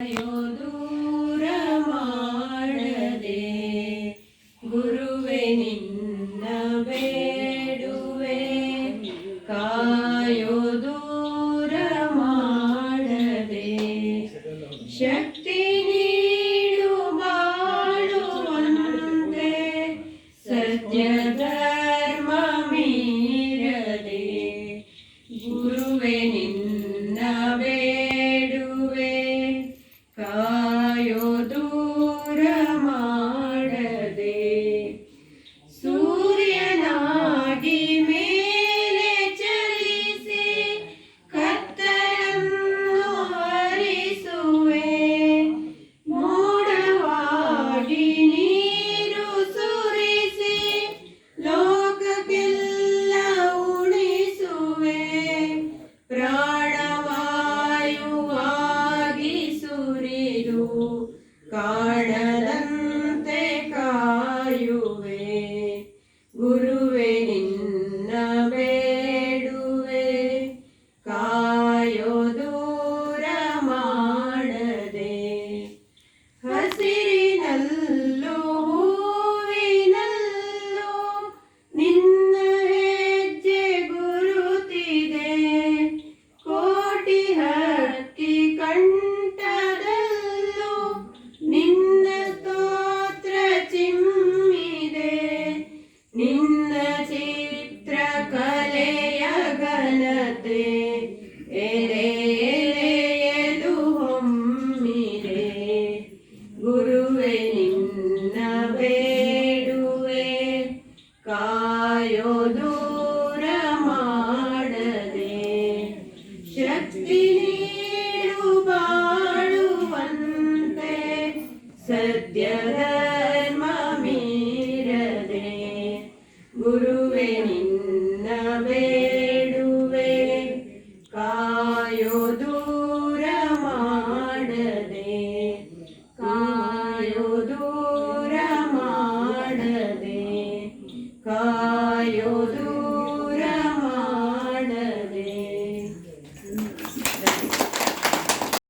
ದೂರ ಮಾಡದೆ ಗುರುವೆ ನಿನ್ನ ಬೇಡುವೆ. ಕಾಯೋ ದೂರ ಮಾಡದೆ ಶಕ್ತಿ ನೀಡು ಬಾಳುವಂತೆ ಸತ್ಯ ಕಾಣದಂತೆ ಕಾಯುವೆ. ಗುರುವೆ ಘನತೆ ಎಲೆ ಎಲೆಯಲು ಹೊಮ್ಮಿದೆ ಗುರುವೆ, ನಿನ್ನ ಬೇಡುವೆ, ಕಾಯೋ ದೂರ ಮಾಡದೆ. ಶಕ್ತಿ ನೀಡು ಬಾಳುವಂತೆ ಸತ್ಯ ಧರ್ಮ ಮೀರದೆ. ಗುರುವೆ ದೂರ ಮಾಡದೆ ಕಾಯೋ ದೂರ